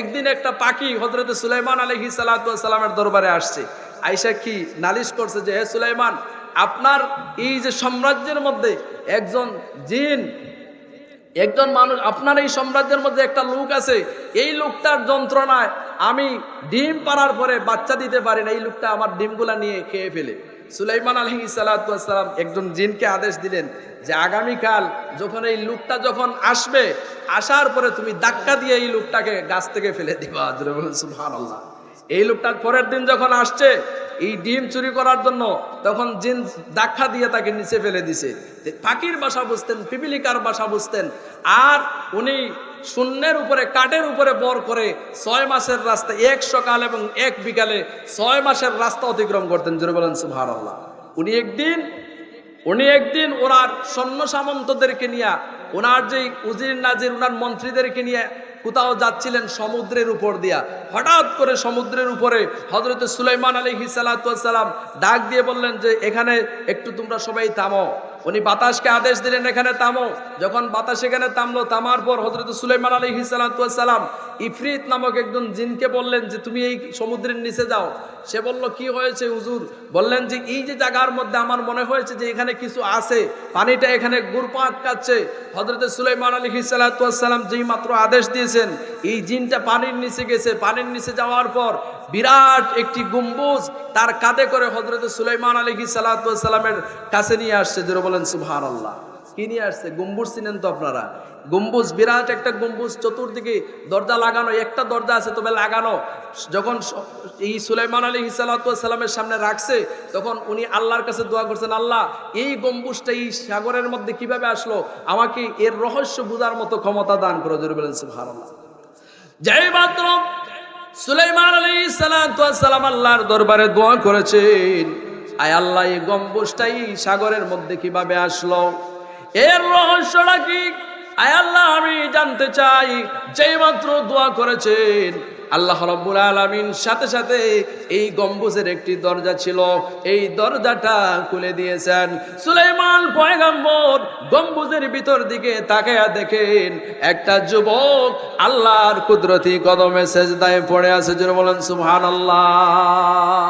একদিন একটা পাখি হজরত সুলাইমান আলহি সালামের দরবারে আসছে। আইসা কি নালিশ করছে যে, হে সুলাইমান, আপনার এই যে সাম্রাজ্যের মধ্যে একজন জিন, একজন মানুষ, আপনার এই সাম্রাজ্যের মধ্যে একটা লোক আছে, এই লোকটার যন্ত্রণায় আমি ডিম পাড়ার পরে বাচ্চা দিতে পারি না, এই লোকটা আমার ডিমগুলা নিয়ে খেয়ে ফেলে। সুলাইমান আলহি সালাম একজন জিনকে আদেশ দিলেন যে আগামীকাল যখন এই লোকটা যখন আসবে, আসার পরে তুমি ধাক্কা দিয়ে এই লোকটাকে গাছ থেকে ফেলে দিবা। সুবহানাল্লাহ। এই লোকটার পরের দিন যখন আসছে, এই ডিম চুরি করার জন্য তখন জিন দাক্ষা দিয়ে তাকে নিচে ফেলে দিছে। পাখির বাসা বুঝতেন, পিপিলিকার বাসা বুঝতেন। আর উনি শূন্যের উপরে, কাঠের উপরে বর করে ছয় মাসের রাস্তা, এক সকাল এবং এক বিকালে ছয় মাসের রাস্তা অতিক্রম করতেন। জোরে বলেন সুভার আল্লাহ উনি একদিন উনি একদিন ওনার সৈন্য সামন্তদেরকে নিয়ে, ওনার যে উজির নাজির ওনার মন্ত্রীদেরকে নিয়ে কোথাও যাচ্ছিলেন সমুদ্রের উপর দিয়া, হঠাৎ করে সমুদ্রের উপরে হজরত সুলাইমান আলী সালাম ডাক দিয়ে বললেন যে, এখানে একটু তোমরা সবাই থামো। উনি বাতাসকে আদেশ দিলেন, এখানে তামো যখন বাতাস এখানে তামলো তামার পর হজরত সুলাইমান আলী হিসালাম ইফরিত নামক একজন জিনকে বললেন যে, তুমি এই সমুদ্রের নিচে যাও। সে বলল, কি হয়েছে হুজুর? বললেন যে, এই যে জায়গার মধ্যে আমার মনে হয়েছে যে এখানে কিছু আছে, পানিটা এখানে গুরপা আটকাচ্ছে হজরত সুলাইমান আলী সালাম যেই মাত্র আদেশ দিয়েছেন, এই জিনটা পানির নিচে গেছে। পানির নিচে যাওয়ার পর বিরাট একটি গম্বুজ তার কাঁধে করে হজরত সুলাইমান আলী সালামের কাছে নিয়ে আসছে। যেটা বলেন সুভান আল্লাহ কি নিয়ে আসছে, গম্বুজ চিনেন তো আপনারা? গম্বুজ, বিরাট একটা গম্বুজ, চতুর্দিকে দরজা লাগানো, একটা দরজা আছে, তবে লাগানো। যখন এই সুলাইমান আলী সালামের সামনে রাখছে, তখন উনি আল্লাহর কাছে দোয়া করছেন, আল্লাহ, এই গম্বুজটা এই সাগরের মধ্যে কীভাবে আসলো? আমাকে এর রহস্য বোঝার মতো ক্ষমতা দান করে। জোরে বলেন সুভান আল্লাহ জয় মাত্র সুলাইমান আলী সালাম আল্লাহর দরবারে দোয়া করেছেন, আয় আল্লাহ, এই গম্বুজটাই সাগরের মধ্যে কীভাবে আসলো? এর রহস্যটা কি? আল্লাহ, আমি জানতে চাই, যেই মাত্র দোয়া করেছেন, আল্লাহ রব্বুল আলামিন, সাথে সাথে এই গম্বুজের একটি দরজা ছিল, এই দরজাটা খুলে দিয়েছেন। সুলাইমান পয়গম্বর গম্বুজের ভিতর দিকে তাকায়া দেখেন, একটা যুবক আল্লাহর কুদরতি কদমে সেজদায় পড়ে আছে। যেন বলেন, সুবহানাল্লাহ।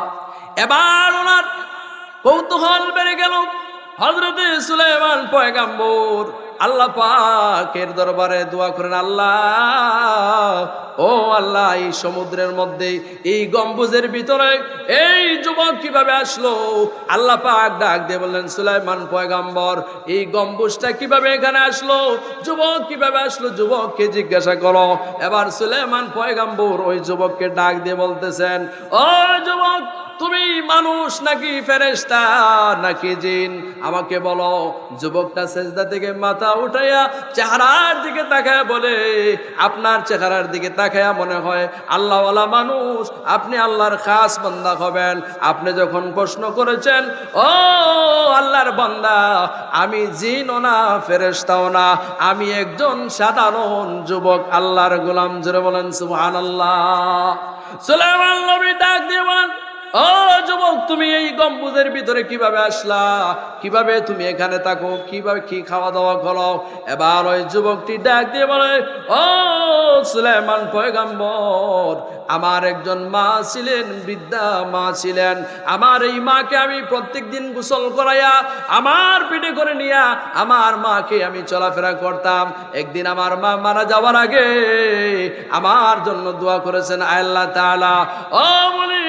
এবার ওনার কৌতূহল বেড়ে গেল। হজরতে সুলাইমান পয়গাম্বর আল্লাহ পাকের দরবারে দোয়া করেন, আল্লাহ, ও আল্লাহ, এই সমুদ্রের মধ্যে, এই গম্বুজের ভিতরে এই যুবক কীভাবে আসলো? আল্লাহ পাক ডাক দিয়ে বললেন, সুলাইমান পয়গাম্বর, এই গম্বুজটা কীভাবে এখানে আসলো? যুবক কীভাবে আসলো? যুবককে জিজ্ঞাসা করো। এবার সুলাইমান পয়গাম্বর ওই যুবককে ডাক দিয়ে বলতেছেন, ও যুবক তুমি মানুষ নাকি ফেরেশতা, নাকি জিন? আমাকে বলো, যুবকটা সেজদা থেকে মাথা উঠাইয়া চেহারার দিকে তাকায় বলে, আপনার চেহারার দিকে তাকায়া মনে হয় আল্লাহওয়ালা মানুষ। আপনি আল্লাহর খাস বান্দা হবেন। আপনি যখন প্রশ্ন করেছেন, ও আল্লাহর বান্দা, আমি জিনও না, ফেরেশতাও না, আমি একজন সাধারণ যুবক, আল্লাহর গোলাম। জোরে বলেন, সুবহানাল্লাহ। সুলাইমান নবী ডাক দিয়ে বলেন ও যুবক, তুমি এই গম্বুজের ভিতরে কীভাবে আসলা? কীভাবে তুমি এখানে থাকো? কীভাবে কি খাওয়া দাওয়া করো? এবার ওই যুবকটি ডাক দিয়ে বলে, ও সুলাইমান পয়গাম্বর, আমার একজন মা ছিলেন, বৃদ্ধা মা ছিলেন। আমার এই মাকে আমি প্রত্যেক দিন গোসল করাইয়া, আমার পিঠে করে নিয়া, আমার মাকে আমি চলাফেরা করতাম। একদিন আমার মা মারা যাওয়ার আগে আমার জন্য দোয়া করেছেন আল্লাহ তাআলা। ও বলি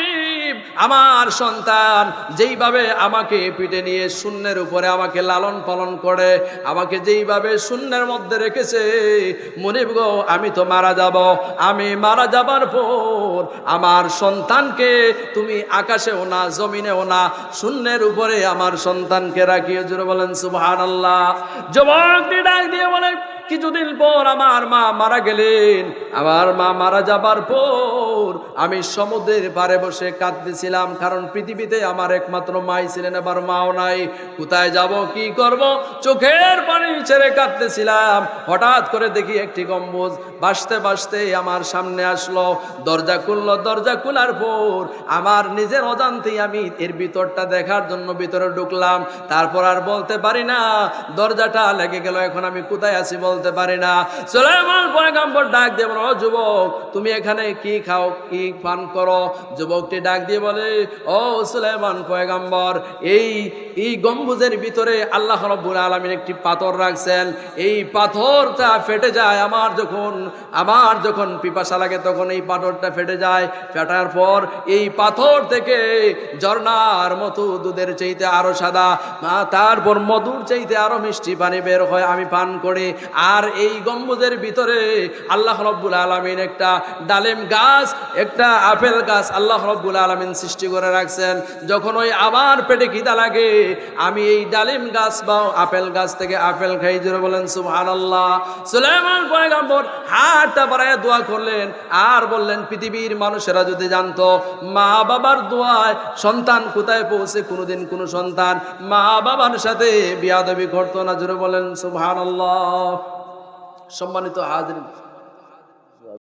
আমার সন্তান যেইভাবে আমাকে পিঠে নিয়ে শূন্যের উপরে আমাকে লালন পালন করে, আমাকে যেইভাবে শূন্যের মধ্যে রেখেছে মনিব গো, আমি তো মারা যাব। আমি মারা যাবার পর আমার সন্তানকে তুমি আকাশেও না, জমিনেও না, শূন্যের উপরে আমার সন্তানকে রাখিয়ে জুড়ে বলেন সুবহান আল্লাহ ডাক দিয়ে বলে কিছুদিন পর আমার মা মারা গেলেন। আমার মা মারা যাবার পর আমি সমুদ্রের পারে বসে কাঁদতেছিলাম, কারণ পৃথিবীতে আমার একমাত্র মাই ছিলেন আবার মাও নাই। কোথায় যাব, কি করব? চোখের পানি ছেড়ে কাঁদতেছিলাম। হঠাৎ করে দেখি একটি গম্বুজ বাসতে বাসতে আমার সামনে আসলো। দরজা খুললো, দরজা খোলার পর আমার নিজের অজান্তেই আমি এর ভিতরটা দেখার জন্য ভিতরে ঢুকলাম। তারপর আর বলতে পারি না, দরজাটা লেগে গেল, এখন আমি কোথায় আছি বলতে পারি না। সুলাইমান পয়গাম্বর ডাক দিয়ে বলো যুবক, তুমি এখানে কি খাও? কি পান করো। যুবকটি ডাক দিয়ে বলে ও সুলাইমান পয়গাম্বর এই এই গম্বুজের ভিতরে আল্লাহ রব্বুল আলমিন একটি পাথর রাখছেন। এই পাথরটা ফেটে যায় আমার যখন আমার যখন পিপাসা লাগে তখন এই পাথরটা ফেটে যায়। ফেটার পর এই পাথর থেকে ঝর্ণার মতো দুধের চাইতে আরও সাদা তারপর মধুর চাইতে আরও মিষ্টি পানি বের হয় আমি পান করি। আর এই গম্বুজের ভিতরে আল্লাহ রব্বুল আলমিন একটা ডালিম গাছ, একটা আপেল গাছ আল্লাহ রব্বুল আলমিন সৃষ্টি করে রাখছেন। যখন ওই আবার পেটে খিদা লাগে আমি এই ডালিম গাছ বা আপেল গাছ থেকে আপেল খাই। জোরে বলেন সুবহান আল্লাহ সুলাইমান পয়গাম্বর হাতটা বাড়ায় দোয়া করলেন, আর বললেন, পৃথিবীর মানুষেরা যদি জানতো মা বাবার দোয়ায় সন্তান কোথায় পৌঁছে, কোনোদিন কোনো সন্তান মা বাবার সাথে বিয়াদবি করতো না, জোরে বলেন সুবহান আল্লাহ সম্মানিত হাজরিন